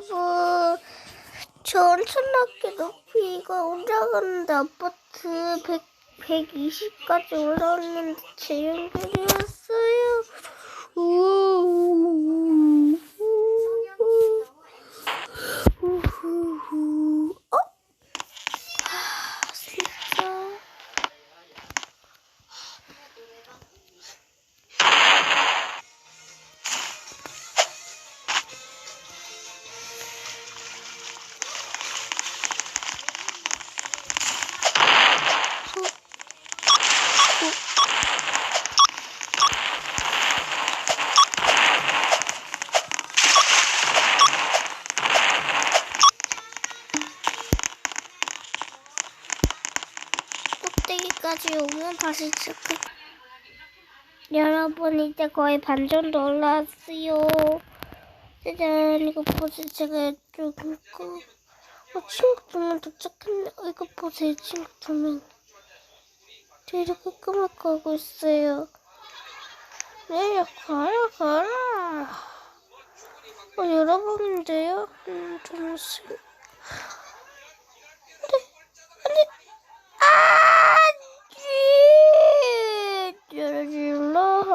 여러분, 저 엄청나게 높이가 올라가는데 아파트 100, 120까지 올라왔는데 제 연결이 왔어요. 꼭대기까지 오면 다시 지금 여러분 이제 거의 반 정도 올라왔어요. 짜잔 이거 보세요 제가 이쪽 이거 어 친구 두명 도착했네. 어, 이거 보세요 친구 저 이렇게 까맣게 하고 있어요. 네 가라 가라. 어 여러분인데요? 음 잠시만. 아, 쥐!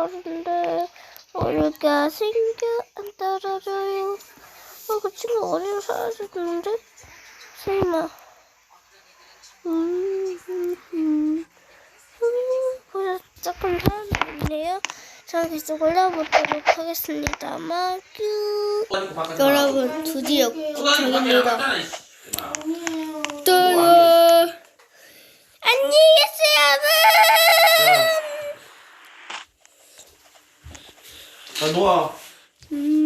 하는데 어려가 생겨 안 따라줘요. 어, 그 친구 어디로 사라졌는데? 설마. 음, 음, 음. 음, 보여 조금 사라졌네요. 저 계속 올라보도록 하겠습니다만, 큐. 여러분, 드디어 도착입니다. Un noir. Mmh.